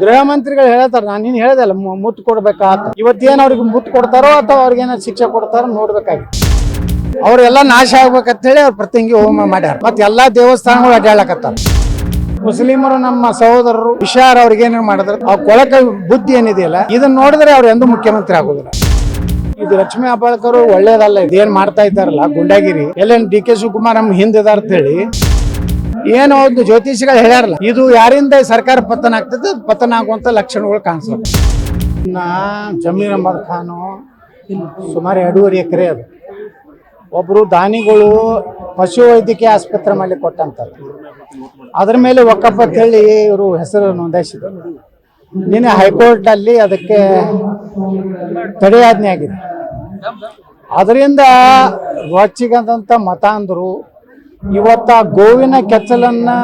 ಗೃಹ ಮಂತ್ರಿಗಳು ಹೇಳ್ತಾರ, ನಾನು ನೀನು ಹೇಳದಲ್ಲ ಮುತ್ತು ಕೊಡ್ಬೇಕಾ? ಇವತ್ತೇನು ಅವ್ರಿಗೆ ಮುತ್ತು ಕೊಡ್ತಾರೋ ಅಥವಾ ಅವ್ರಿಗೇನೋ ಶಿಕ್ಷೆ ಕೊಡ್ತಾರೋ ನೋಡ್ಬೇಕಾಗಿ ಅವರೆಲ್ಲ ನಾಶ ಆಗ್ಬೇಕಂತ ಹೇಳಿ ಅವ್ರು ಪ್ರತಿಂಗಿ ಹೋಮ ಮಾಡ್ಯಾರ. ಮತ್ತೆ ಎಲ್ಲಾ ದೇವಸ್ಥಾನಗಳು ಅಡ್ಡಾಡಕತ್ತಾರ ಮುಸ್ಲಿಮರು ನಮ್ಮ ಸಹೋದರರು ಹುಷಾರ್ ಅವ್ರಿಗೆ ಏನೇನು ಮಾಡಿದ್ರೆ ಆ ಕೊಳಕ ಬುದ್ಧಿ ಏನಿದೆಯಲ್ಲ ಇದನ್ನ ನೋಡಿದ್ರೆ ಅವ್ರು ಎಂದೂ ಮುಖ್ಯಮಂತ್ರಿ ಆಗೋದಿಲ್ಲ. ಇದು ಲಕ್ಷ್ಮೀ ಹೆಬ್ಬಾಳ್ಕರು ಒಳ್ಳೇದಲ್ಲ, ಇದೇನ್ ಮಾಡ್ತಾ ಇದ್ದಾರಲ್ಲ, ಗುಂಡಾಗಿರಿ. ಎಲ್ಲೇನು ಡಿ ಕೆ ಶಿವಕುಮಾರ್ ನಮ್ ಹಿಂದಿದಾರ ಅಂತ ಹೇಳಿ ಏನೋ ಒಂದು ಜ್ಯೋತಿಷಿಗಳು ಹೇಳ್ಯಾರಲ್ಲ, ಇದು ಯಾರಿಂದ ಸರ್ಕಾರ ಪತನ ಆಗ್ತದೆ, ಪತನ ಆಗುವಂತ ಲಕ್ಷಣಗಳು ಕಾಣಿಸ್ತದೆ ಇನ್ನ ಜಮೀರ್ ಅಹಮದ್ ಖಾನು ಸುಮಾರು ಎರಡೂವರೆ ಎಕರೆ ಅದು. ಒಬ್ರು ದಾನಿಗಳು ಪಶು ವೈದ್ಯಕೀಯ ಆಸ್ಪತ್ರೆ ಮೇಲೆ ಕೊಟ್ಟಂತಾರೆ ಅದ್ರ ಮೇಲೆ ಒಕ್ಕಪ್ಪ ಹೇಳಿ ಇವರು ಹೆಸರು ನೋಂದಾಯಿಸಿದ್ರು. ನಿನ್ನೆ ಹೈಕೋರ್ಟ್ ಅಲ್ಲಿ ಅದಕ್ಕೆ ತಡೆಯಾಜ್ಞೆ ಆಗಿದೆ ಅದರಿಂದ ರೊಚ್ಚಿಗದಂತ ಮತಾಂಧರು ಇವತ್ತ ಆ ಗೋವಿನ ಕೆಚ್ಚಲನ್ನು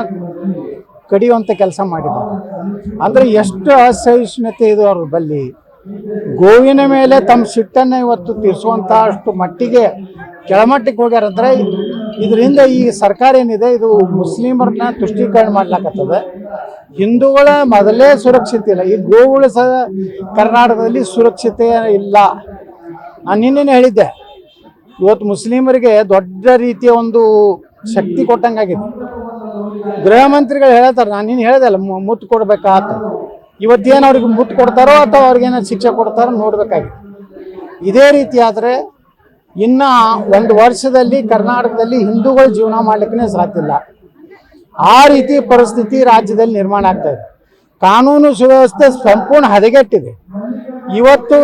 ಕಡಿಯುವಂತ ಕೆಲಸ ಮಾಡಿದ್ದಾರೆ. ಅಂದ್ರೆ ಎಷ್ಟು ಅಸಹಿಷ್ಣುತೆ ಇದು ಅವ್ರ ಬಲ್ಲಿ. ಗೋವಿನ ಮೇಲೆ ತಮ್ಮ ಸಿಟ್ಟನ್ನ ಇವತ್ತು ತೀರಿಸುವಂಥ ಅಷ್ಟು ಮಟ್ಟಿಗೆ ಕೆಳಮಟ್ಟಕ್ಕೆ ಹೋಗ್ಯಾರಂದ್ರೆ ಇದರಿಂದ ಈ ಸರ್ಕಾರ ಏನಿದೆ, ಇದು ಮುಸ್ಲಿಮರನ್ನ ತುಷ್ಟೀಕರಣ ಮಾಡ್ಲಾಕತ್ತದ. ಹಿಂದೂಗಳ ಮೊದಲೇ ಸುರಕ್ಷಿತ ಇಲ್ಲ. ಈ ಗೋವುಗಳು ಸಹ ಕರ್ನಾಟಕದಲ್ಲಿ ಸುರಕ್ಷತೆ ಇಲ್ಲ. ನಾನು ನಿನ್ನೆ ಹೇಳಿದ್ದೆ. ಇವತ್ತು ಮುಸ್ಲಿಮರಿಗೆ ದೊಡ್ಡ ರೀತಿಯ ಒಂದು ಶಕ್ತಿ ಕೊಟ್ಟಂಗಾಗಿದೆ ಗೃಹ ಮಂತ್ರಿಗಳು ಹೇಳ್ತಾರೆ, ನಾನು ನೀನು ಹೇಳ್ದಲ್ಲ ಮುತ್ತು ಕೊಡ್ಬೇಕಾತ ಇವತ್ತೇನು ಅವ್ರಿಗೆ ಮುತ್ತು ಕೊಡ್ತಾರೋ ಅಥವಾ ಅವ್ರಿಗೇನೋ ಶಿಕ್ಷೆ ಕೊಡ್ತಾರೋ ನೋಡ್ಬೇಕಾಗಿತ್ತು ಇದೇ ರೀತಿ ಆದರೆ ಇನ್ನ ಒಂದು ವರ್ಷದಲ್ಲಿ ಕರ್ನಾಟಕದಲ್ಲಿ ಹಿಂದೂಗಳು ಜೀವನ ಮಾಡ್ಲಿಕ್ಕೆ ಸಾಧ್ಯ ಇಲ್ಲ. ಆ ರೀತಿ ಪರಿಸ್ಥಿತಿ ರಾಜ್ಯದಲ್ಲಿ ನಿರ್ಮಾಣ ಆಗ್ತಾ ಇದೆ. ಕಾನೂನು ಸುವ್ಯವಸ್ಥೆ ಸಂಪೂರ್ಣ ಹದಗೆಟ್ಟಿದೆ. ಇವತ್ತು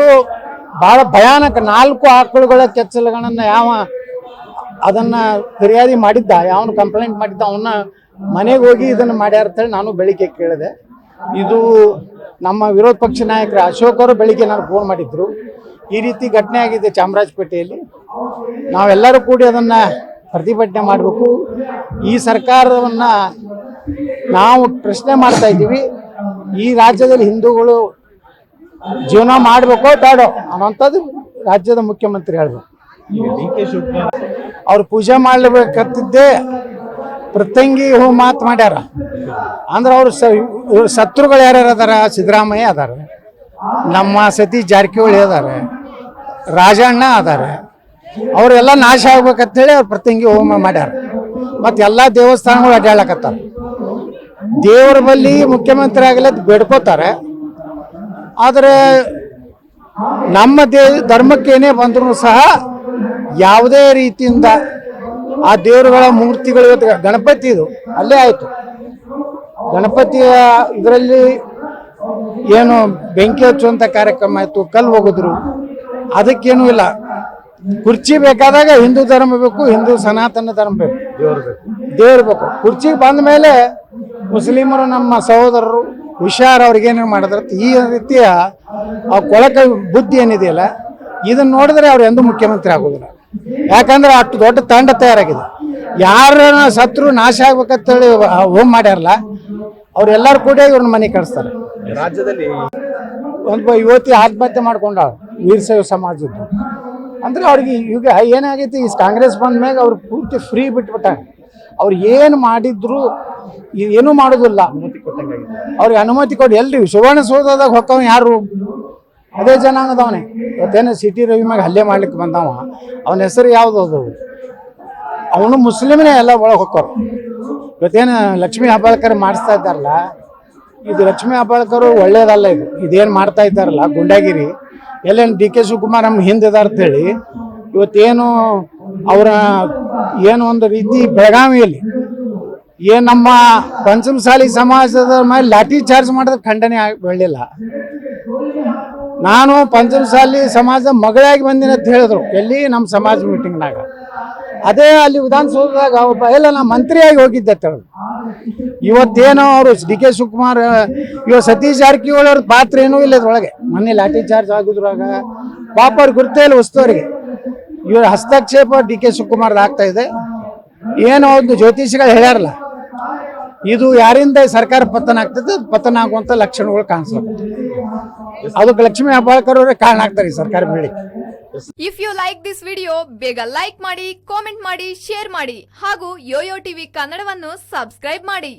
ಬಹಳ ಭಯಾನಕ ನಾಲ್ಕು ಆಕಳುಗಳ ಕೆಚ್ಚಲುಗಳನ್ನು ಯಾವ ಅದನ್ನ ಫಿರ್ಯಾದಿ ಮಾಡಿದ್ದ, ಯಾವನು ಕಂಪ್ಲೇಂಟ್ ಮಾಡಿದ್ದ, ಅವನ್ನ ಮನೆಗೆ ಹೋಗಿ ಇದನ್ನ ಮಾಡ್ಯಾರ ಅಂತೇಳಿ ನಾನು ಬೆಳಿಗ್ಗೆ ಕೇಳಿದೆ. ಇದು ನಮ್ಮ ವಿರೋಧ ಪಕ್ಷ ನಾಯಕರು ಅಶೋಕ್ ಅವರು ಬೆಳಿಗ್ಗೆ ನಾನು ಫೋನ್ ಮಾಡಿದ್ರು. ಈ ರೀತಿ ಘಟನೆ ಆಗಿದೆ ಚಾಮರಾಜಪೇಟೆಯಲ್ಲಿ. ನಾವೆಲ್ಲರೂ ಕೂಡಿ ಅದನ್ನ ಪ್ರತಿಭಟನೆ ಮಾಡಬೇಕು. ಈ ಸರ್ಕಾರವನ್ನ ನಾವು ಪ್ರಶ್ನೆ ಮಾಡ್ತಾ ಇದ್ದೀವಿ. ಈ ರಾಜ್ಯದಲ್ಲಿ ಹಿಂದೂಗಳು ಜೀವನ ಮಾಡಬೇಕೋ ಬೇಡೋ ಅನ್ನೋಂಥದ್ದು ರಾಜ್ಯದ ಮುಖ್ಯಮಂತ್ರಿ ಹೇಳ್ಬೇಕು. ಅವ್ರು ಪೂಜೆ ಮಾಡ್ಲೇಬೇಕತ್ತಿದ್ದೇ ಪ್ರತಂಗಿ ಹೂ ಮಾತು ಮಾಡ್ಯಾರ. ಅಂದ್ರೆ ಅವ್ರು ಸ ಇವ್ರ ಶತ್ರುಗಳು ಯಾರ್ಯಾರು ಅದಾರ? ಸಿದ್ದರಾಮಯ್ಯ ಅದಾರ. ನಮ್ಮ ಸತಿ ಜಾರಕಿಹೊಳಿ ಅದಾರ. ರಾಜಣ್ಣ ಅದಾರ. ಅವರೆಲ್ಲ ನಾಶ ಆಗ್ಬೇಕಂತೇಳಿ ಅವ್ರು ಪ್ರತಂಗಿ ಹೋಮ ಮಾಡ್ಯಾರ. ಮತ್ತು ಎಲ್ಲ ದೇವಸ್ಥಾನಗಳು ಅಡ್ಡಾಡಕತ್ತಾರ ದೇವ್ರ ಬಲ್ಲಿ ಮುಖ್ಯಮಂತ್ರಿ ಆಗಲಿ ಬೇಡ್ಕೋತಾರೆ. ಆದರೆ ನಮ್ಮ ದೇ ಧರ್ಮಕ್ಕೇನೇ ಬಂದರೂ ಸಹ ಯಾವುದೇ ರೀತಿಯಿಂದ ಆ ದೇವರುಗಳ ಮೂರ್ತಿಗಳು ಇವತ್ತು ಗಣಪತಿ ಇದು ಅಲ್ಲೇ ಆಯಿತು. ಗಣಪತಿಯ ಇದರಲ್ಲಿ ಏನು ಬೆಂಕಿ ಹಚ್ಚುವಂಥ ಕಾರ್ಯಕ್ರಮ ಆಯಿತು ಕಲ್ಲು ಹೋಗಿದ್ರು ಅದಕ್ಕೇನೂ ಇಲ್ಲ. ಕುರ್ಚಿ ಬೇಕಾದಾಗ ಹಿಂದೂ ಧರ್ಮ ಬೇಕು ಹಿಂದೂ ಸನಾತನ ಧರ್ಮ ಬೇಕು. ದೇವರು ಬೇಕು. ದೇವ್ರು ಬೇಕು. ಕುರ್ಚಿಗೆ ಬಂದ ಮೇಲೆ ಮುಸ್ಲಿಮರು ನಮ್ಮ ಸಹೋದರರು ಹುಷಾರ್ ಅವ್ರಿಗೆ ಏನೇನು ಮಾಡಿದ್ರೆ ಈ ರೀತಿಯ ಆ ಕೊಳಕ ಬುದ್ಧಿ ಏನಿದೆಯಲ್ಲ ಇದನ್ನ ನೋಡಿದ್ರೆ ಅವ್ರು ಎಂದೂ ಮುಖ್ಯಮಂತ್ರಿ ಆಗೋದಿಲ್ಲ. ಯಾಕಂದ್ರೆ ಅಷ್ಟು ದೊಡ್ಡ ತಂಡ ತಯಾರಾಗಿದೆ. ಯಾರ ಸತ್ರು ನಾಶ ಆಗ್ಬೇಕಂತೇಳಿ ಹೋಮ್ ಮಾಡ್ಯಾರಲ್ಲ ಅವ್ರೆಲ್ಲರೂ ಕೂಡ ಇವ್ರನ್ನ ಮನೆ ಕಳಿಸ್ತಾರೆ ರಾಜ್ಯದಲ್ಲಿ ಒಂದು ಯುವತಿ ಆತ್ಮಹತ್ಯೆ ಮಾಡ್ಕೊಂಡ ವೀರಶೈವ ಸಮಾಜದ್ದು. ಅಂದ್ರೆ ಅವ್ರಿಗೆ ಈಗ ಏನಾಗೈತಿ ಈ ಕಾಂಗ್ರೆಸ್ ಬಂದ ಮ್ಯಾಗ ಅವ್ರು ಪೂರ್ತಿ ಫ್ರೀ ಬಿಟ್ಬಿಟ್ಟ ಅವ್ರು ಏನು ಮಾಡಿದ್ರು ಏನೂ ಮಾಡೋದಿಲ್ಲ. ಅವ್ರಿಗೆ ಅನುಮತಿ ಕೊಡಿ. ಎಲ್ರಿ ಸುವರ್ಣಸೌಧದಾಗ ಹೊಕ್ಕವ್ ಯಾರು? ಅದೇ ಜನಾಂಗದವನೇ ಇವತ್ತೇನು ಸಿಟಿ ರವಿ ಮ್ಯಾಗ ಹಲ್ಲೆ ಮಾಡ್ಲಿಕ್ಕೆ ಬಂದವ. ಅವನ ಹೆಸರು ಯಾವ್ದು ಅದು? ಅವನು ಮುಸ್ಲಿಮ್ನೇ ಎಲ್ಲ ಒಳಗೆ ಹೊಕ್ಕರು ಇವತ್ತೇನು ಲಕ್ಷ್ಮೀ ಹಬ್ಬಾಳ್ಕರ್ ಮಾಡಿಸ್ತಾ ಇದ್ದಾರಲ್ಲ? ಇದು ಲಕ್ಷ್ಮೀ ಹೆಬ್ಬಾಳ್ಕರು ಒಳ್ಳೇದಲ್ಲ ಇದು. ಇದೇನು ಮಾಡ್ತಾ ಇದ್ದಾರಲ್ಲ? ಗುಂಡಾಗಿರಿ. ಎಲ್ಲೇನು ಡಿ ಕೆ ಶಿವಕುಮಾರ್ ನಮ್ಮ ಹಿಂದಿದಾರ ಅಂತೇಳಿ. ಇವತ್ತೇನು ಅವರ ಏನು ಒಂದು ರೀತಿ ಬೆಳಗಾವಿಯಲ್ಲಿ ಏನು ನಮ್ಮ ಪಂಚಮಸಾಲಿ ಸಮಾಜದ ಮೇಲೆ ಲಾಠಿ ಚಾರ್ಜ್ ಮಾಡಿದ್ರೆ ಖಂಡನೆ ಆಗಿ ಬೆಳಿಲ್ಲ ನಾನು ಪಂಚಮಸಾಲಿ ಸಮಾಜ ಮಗಳಾಗಿ ಬಂದಿನ ಅಂತ ಹೇಳಿದ್ರು. ಎಲ್ಲಿ? ನಮ್ಮ ಸಮಾಜ ಮೀಟಿಂಗ್ನಾಗ ಅದೇ ಅಲ್ಲಿ ವಿಧಾನಸೌಧದಾಗ ಒಬ್ಬ, ಎಲ್ಲ ನಾ ಮಂತ್ರಿಯಾಗಿ ಹೋಗಿದ್ದೆ ಹೇಳಿದ್ರು. ಇವತ್ತೇನೋ ಅವರು ಡಿ ಕೆ ಶಿವಕುಮಾರ್, ಇವ ಸತೀಶ್ ಜಾರಕಿಹೊಳಿ ಅವ್ರ ಪಾತ್ರ ಏನೂ ಇಲ್ಲ ಇದ್ರೊಳಗೆ. ಮೊನ್ನೆ ಲಾಠಿ ಚಾರ್ಜ್ ಆಗಿದ್ರಾಗ ಪಾಪ ಅವ್ರಿಗೆ ಗುರ್ತೇ ಇಲ್ಲ ಇವ್ರ ಹಸ್ತಕ್ಷೇಪ ಡಿ ಕೆ ಶಿವಕುಮಾರ್ದು ಆಗ್ತಾ ಇದೆ. ಏನೋ ಒಂದು ಜ್ಯೋತಿಷಿಗಳು ಹೇಳ್ಯಾರಲ್ಲ, ಇದು ಯಾರಿಂದ ಸರ್ಕಾರ ಪತನ ಆಗ್ತದೆ ಪತನ ಆಗುವಂಥ ಲಕ್ಷಣಗಳು ಕಾಣಿಸ್ಲತ್ತ ಅದಕ್ಕೆ ಲಕ್ಷ್ಮೀ ಹೆಬ್ಬಾಳ್ಕರ್ ಕಾರಣ ಆಗ್ತಾರೆ ಸರ್ಕಾರ ಬೆಳಿ if you like this video ಬೇಗ ಲೈಕ್ ಮಾಡಿ ಕಾಮೆಂಟ್ ಮಾಡಿ ಶೇರ್ ಮಾಡಿ ಹಾಗೂ ಯೋಯೋ ಟಿವಿ ಕನ್ನಡವನ್ನು ಸಬ್ಸ್ಕ್ರೈಬ್ ಮಾಡಿ.